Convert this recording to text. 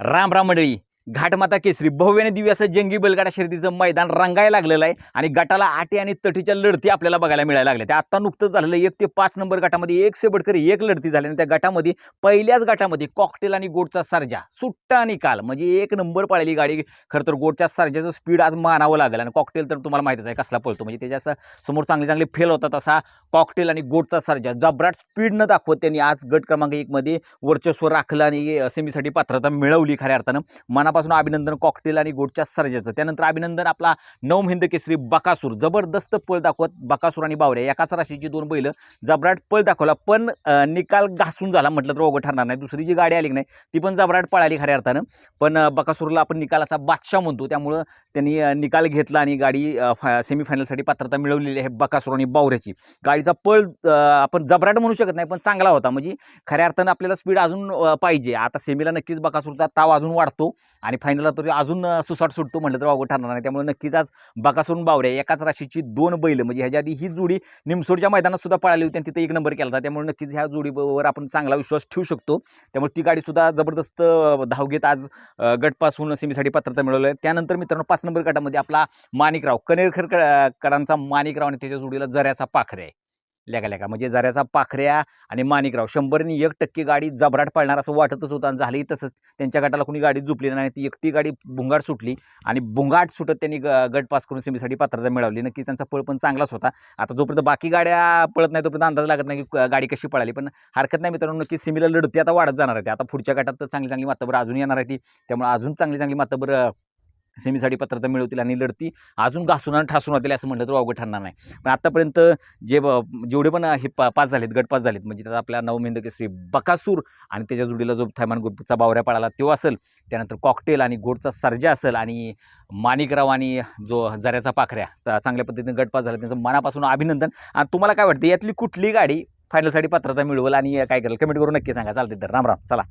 राम राम मंडळी. घाटमाता केसरी भव्य आणि दिव्य असं जंगी बैलगाडा शर्यतीचं मैदान रंगायला लागलेलं आहे आणि गटाला आटे आणि तटीच्या लढती आपल्याला बघायला मिळायला लागल्या. त्या आत्ता नुकतंच झालेलं एक ते पाच नंबर गटामध्ये एक से बडकरी एक लढती झाली आणि त्या गटामध्ये पहिल्याच गटामध्ये कॉकटेल आणि गोडचा सर्जा. सुट्टा निकाल म्हणजे एक नंबर पळाली गाडी. खरं तर गोडच्या सर्जाचं स्पीड आज मानावं लागेल आणि कॉकटेल तर तुम्हाला माहितीच आहे कसला पळतो. म्हणजे त्याच्यासमोर चांगले चांगले फेल होतात असा कॉकटेल आणि गोडचा सर्जा. जबराट स्पीडनं दाखवत त्यांनी आज गट क्रमांक एकमध्ये वर्चस्व राखलं आणि सेमीसाठी पात्रता मिळवली खऱ्या अर्थानं. मनापासून अभिनंदन कॉकटेल आणि गोडच्या सर्जाचं. त्यानंतर अभिनंदन आपला नवम हिंद केसरी बकासूर. जबरदस्त पळ दाखवत बकासूर आणि बावऱ्या एकाच राशीची दोन बैलं जबराट पळ दाखवला पण निकाल घासून झाला म्हटलं तर ओघं ठरणार नाही. दुसरी जी गाडी आली की नाही ती पण जबराट पळाली खऱ्या अर्थानं. पण बकासूरला आपण निकालाचा बादशाह म्हणतो. त्यामुळं त्यांनी निकाल घेतला आणि गाडी फा सेमीफायनलसाठी पात्रता मिळवलेली आहे बकासूर आणि बावऱ्याची. गाडीचा पळ आपण जबराट म्हणू शकत नाही पण चांगला होता. म्हणजे खऱ्या अर्थानं आपल्याला स्पीड अजून पाहिजे. आता सेमीला नक्कीच बकासूरचा ताव अजून वाढतो. आणि फायनलला तरी अजून सुसाट सुटतो म्हटलं तर अवघड ठरणार नाही. त्यामुळे नक्कीच आज बकासून बावऱ्या एकाच राशीची दोन बैल म्हणजे ह्याच्या आधी ही जोडी निमसोडच्या मैदानात सुद्धा पळाली होती आणि तिथे एक नंबर केला होता. त्यामुळे नक्कीच ह्या जोडीवर आपण चांगला विश्वास ठेवू शकतो. त्यामुळे ती गाडी सुद्धा जबरदस्त धाव घेत आज गटपासून सेमीसाठी पात्रता मिळवलं आहे त्यानंतर मित्रांनो पाच नंबर गटामध्ये आपला माणिकराव कनेरकर क- करांचा माणिकराव आणि त्याच्या जोडीला जऱ्याचा पाखरे. आहे लेगा लेगा म्हणजे जऱ्याचा पाखऱ्या आणि माणिकराव शंभरनी एक टक्के गाडी जबराट पळणार असं वाटतच होतं आणि झाली तसंच. त्यांच्या गटाला कोणी गाडी झुपली नाही ती एकटी गाडी भुंगाट सुटली आणि भुंगाट सुटत त्यांनी ग- गट पास करून सेमीसाठी पात्रता मिळवली. नक्की त्यांचा पळ पण चांगलाच होता. आता जोपर्यंत बाकी गाड्या पळत नाही तोपर्यंत अंदाज लागत नाही की गाडी कशी पळाली. पण हरकत नाही मित्रांनो नक्की सेमीला लढती आता वाढत जाणार आहे आता पुढच्या गटात तर चांगली चांगली मातबर अजून येणार आहे ती त्यामुळे अजून चांगली चांगली मातबर सेमीसाठी पात्रता मिळवतील आणि लढती अजून घासून आणि ठासून होतील असं म्हटलं तर अवघड ठरणार नाही. पण आतापर्यंत जे ब- जेवढे पण हे पा पास झालेत गट पास झालेत म्हणजे त्यात आपल्या नवमिंद केसरी बकासूर आणि त्याच्या जोडीला जो थैमान ग्रुपचा बावऱ्या पळाला तो असेल. त्यानंतर कॉकटेल आणि गोडचा सर्जा असेल आणि माणिकराव आणि जो जऱ्याचा पाखऱ्या तर चांगल्या पद्धतीने गट पास झाला त्यांचं मनापासून अभिनंदन. आणि तुम्हाला काय वाटतं यातली कुठली गाडी फायनलसाठी पात्रता मिळवल आणि काय करेल? कमेंट करून नक्की सांगा. चालते तर. राम राम. चला.